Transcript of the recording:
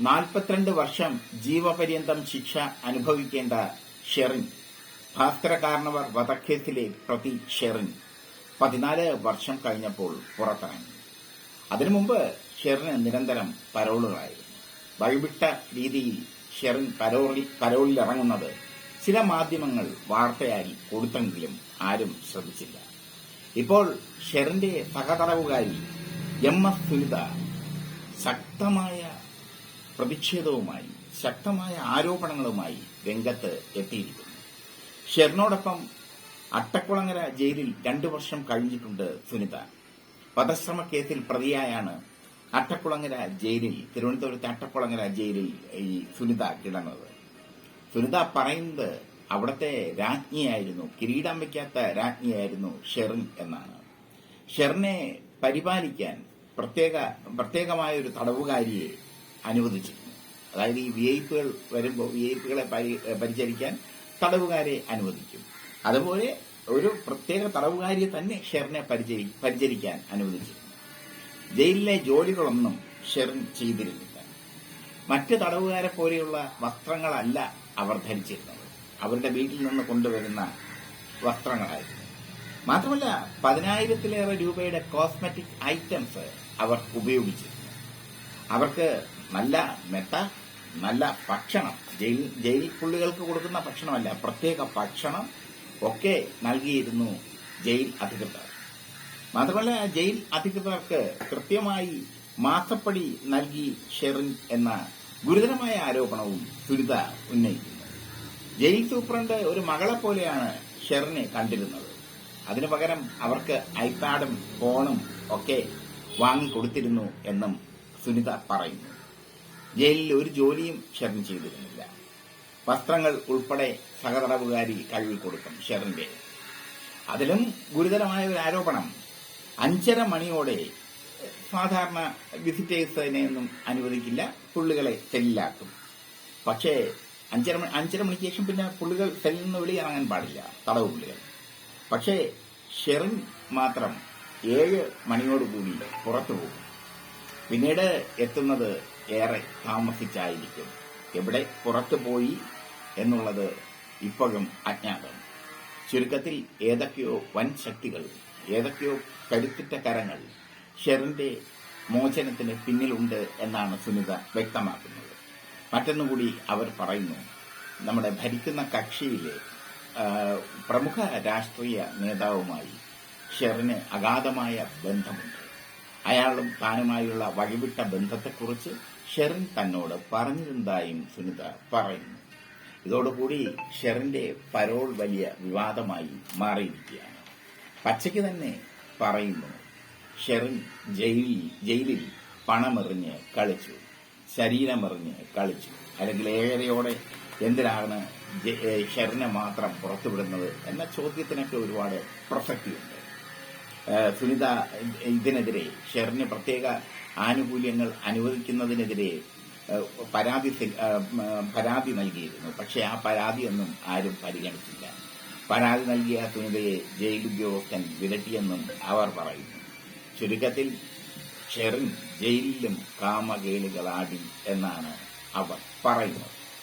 നാൽപ്പത്തിരണ്ട് വർഷം ജീവപര്യന്തം ശിക്ഷ അനുഭവിക്കേണ്ട ഷെറിൻ. ഭാസ്കര കാരണവർ വധക്കേസിലെ പ്രതി ഷെറിൻ. പതിനാല് വർഷം കഴിഞ്ഞപ്പോൾ പുറത്തിറങ്ങി. അതിനു മുമ്പ് ഷെറിന് നിരന്തരം പരോളുകളായിരുന്നു. വഴിവിട്ട രീതിയിൽ ഷെറിൻ പരോളിൽ പരോളിലിറങ്ങുന്നത് ചില മാധ്യമങ്ങൾ വാർത്തയായി കൊടുത്തെങ്കിലും ആരും ശ്രദ്ധിച്ചില്ല. ഇപ്പോൾ ഷെറിന്റെ സഹതടവുകാരി എം എസ് സുനിത ശക്തമായ പ്രതിഷേധവുമായി ശക്തമായ ആരോപണങ്ങളുമായി രംഗത്ത് എത്തിയിരിക്കുന്നു. ഷെറിനോടൊപ്പം അട്ടക്കുളങ്ങര ജയിലിൽ രണ്ടു വർഷം കഴിഞ്ഞിട്ടുണ്ട് സുനിത. വധശ്രമ കേസിൽ പ്രതിയായാണ് അട്ടക്കുളങ്ങര ജയിലിൽ തിരുവനന്തപുരത്തെ അട്ടക്കുളങ്ങര ജയിലിൽ ഈ സുനിത കിടന്നത്. സുനിത പറയുന്നത് അവിടുത്തെ രാജ്ഞിയായിരുന്നു കിരീടം വയ്ക്കാത്ത രാജ്ഞിയായിരുന്നു ഷെറിൻ എന്നാണ്. ഷെറിനെ പരിപാലിക്കാൻ പ്രത്യേക പ്രത്യേകമായ ഒരു തടവുകാരിയെ അനുവദിച്ചിരുന്നു അതായത് ഈ വി ഐ പികൾ വരുമ്പോൾ വി ഐ പികളെ പരിചരിക്കാൻ തടവുകാരെ അനുവദിക്കും. അതുപോലെ ഒരു പ്രത്യേക തടവുകാരിയെ തന്നെ ഷെറിനെ പരിചരി പരിചരിക്കാൻ അനുവദിച്ചു. ജയിലിലെ ജോലികളൊന്നും ഷെറിൻ ചെയ്തിരുന്നില്ല. മറ്റ് തടവുകാരെ പോലെയുള്ള വസ്ത്രങ്ങളല്ല അവർ ധരിച്ചിരുന്നത്. അവരുടെ വീട്ടിൽ നിന്ന് കൊണ്ടുവരുന്ന വസ്ത്രങ്ങളായിരുന്നു. മാത്രമല്ല പതിനായിരത്തിലേറെ രൂപയുടെ കോസ്മെറ്റിക് ഐറ്റംസ് അവർ ഉപയോഗിച്ചിരുന്നു. അവർക്ക് നല്ല മെത്ത നല്ല ഭക്ഷണം. ജയിൽ ജയിൽ പുള്ളികൾക്ക് കൊടുക്കുന്ന ഭക്ഷണമല്ല പ്രത്യേക ഭക്ഷണം ഒക്കെ നൽകിയിരുന്നു ജയിൽ അധികൃതർ. മാത്രമല്ല ജയിൽ അധികൃതർക്ക് കൃത്യമായി മാസപ്പടി നൽകി ഷെറിൻ എന്ന ഗുരുതരമായ ആരോപണവും സുനിത ഉന്നയിക്കുന്നു. ജയിൽ സൂപ്രണ്ട് ഒരു മകളെ പോലെയാണ് ഷെറിനെ കണ്ടിരുന്നത്. അതിനു പകരം അവർക്ക് ഐപാഡും ഫോണും ഒക്കെ വാങ്ങിക്കൊടുത്തിരുന്നു എന്നും സുനിത പറയുന്നു. ജയിലിൽ ഒരു ജോലിയും ഷെറിൻ ചെയ്തിരുന്നില്ല. വസ്ത്രങ്ങൾ ഉൾപ്പെടെ സഹതടവുകാരി കഴുകി കൊടുക്കും ഷെറിന്റെ അതിലും ഗുരുതരമായ ഒരു ആരോപണം. അഞ്ചര മണിയോടെ സാധാരണ വിസിറ്റേഴ്സിനെ ഒന്നും അനുവദിക്കില്ല പുള്ളികളെ സെല്ലിലാക്കും. പക്ഷേ അഞ്ചര മണി അഞ്ചര മണിക്ക് ശേഷം പിന്നെ പുള്ളികൾ സെല്ലിൽ നിന്ന് വെളിയിറങ്ങാൻ പാടില്ല തടവ് പുള്ളികൾ. പക്ഷേ ഷെറിൻ മാത്രം ഏഴ് മണിയോടുകൂടി പുറത്തു പോകും. പിന്നീട് എത്തുന്നത് ഏറെ താമസിച്ചായിരിക്കും. എവിടെ? പുറത്തു പോയി എന്നുള്ളത് ഇപ്പോഴും അജ്ഞാതം. ചുരുക്കത്തിൽ ഏതൊക്കെയോ വൻ ശക്തികൾ ഏതൊക്കെയോ കരുത്തിറ്റ കരങ്ങൾ ഷെറിന്റെ മോചനത്തിന് പിന്നിലുണ്ട് എന്നാണ് സുനിത വ്യക്തമാക്കുന്നത്. മറ്റൊന്നുകൂടി അവർ പറയുന്നു നമ്മുടെ ഭരിക്കുന്ന കക്ഷിയിലെ പ്രമുഖ രാഷ്ട്രീയ നേതാവുമായി ഷെറിന് അഗാധമായ ബന്ധമുണ്ട്. അയാളും താനുമായുള്ള വഴിവിട്ട ബന്ധത്തെക്കുറിച്ച് ഷെറിൻ തന്നോട് പറഞ്ഞിരുന്നതായും സുനിത പറയുന്നു. ഇതോടുകൂടി ഷെറിന്റെ പരോൾ വലിയ വിവാദമായി മാറിയിരിക്കുകയാണ്. പച്ചയ്ക്ക് തന്നെ പറയുന്നു ഷെറിൻ ജയിലിൽ ജയിലിൽ പണമെറിഞ്ഞ് കളിച്ചു ശരീരമെറിഞ്ഞ് കളിച്ചു. അല്ലെങ്കിൽ ഏഴരയോടെ എന്തിനാണ് ഷെറിനെ മാത്രം പുറത്തുവിടുന്നത്? എന്ന ചോദ്യത്തിനൊക്കെ ഒരുപാട് പ്രസക്തിയുണ്ട്. സുനിത ഇതിനെതിരെ ഷെറിന് പ്രത്യേക ആനുകൂല്യങ്ങൾ അനുവദിക്കുന്നതിനെതിരെ പരാതി പരാതി നൽകിയിരുന്നു. പക്ഷേ ആ പരാതിയൊന്നും ആരും പരിഗണിച്ചില്ല. പരാതി നൽകിയ സുനിതയെ ജയിൽ ഉദ്യോഗസ്ഥൻ വിരട്ടിയെന്നും അവർ പറയുന്നു. ചുരുക്കത്തിൽ ഷെറിൻ ജയിലിലും കാമകേളികളാടി എന്നാണ് അവർ പറയുന്നത്.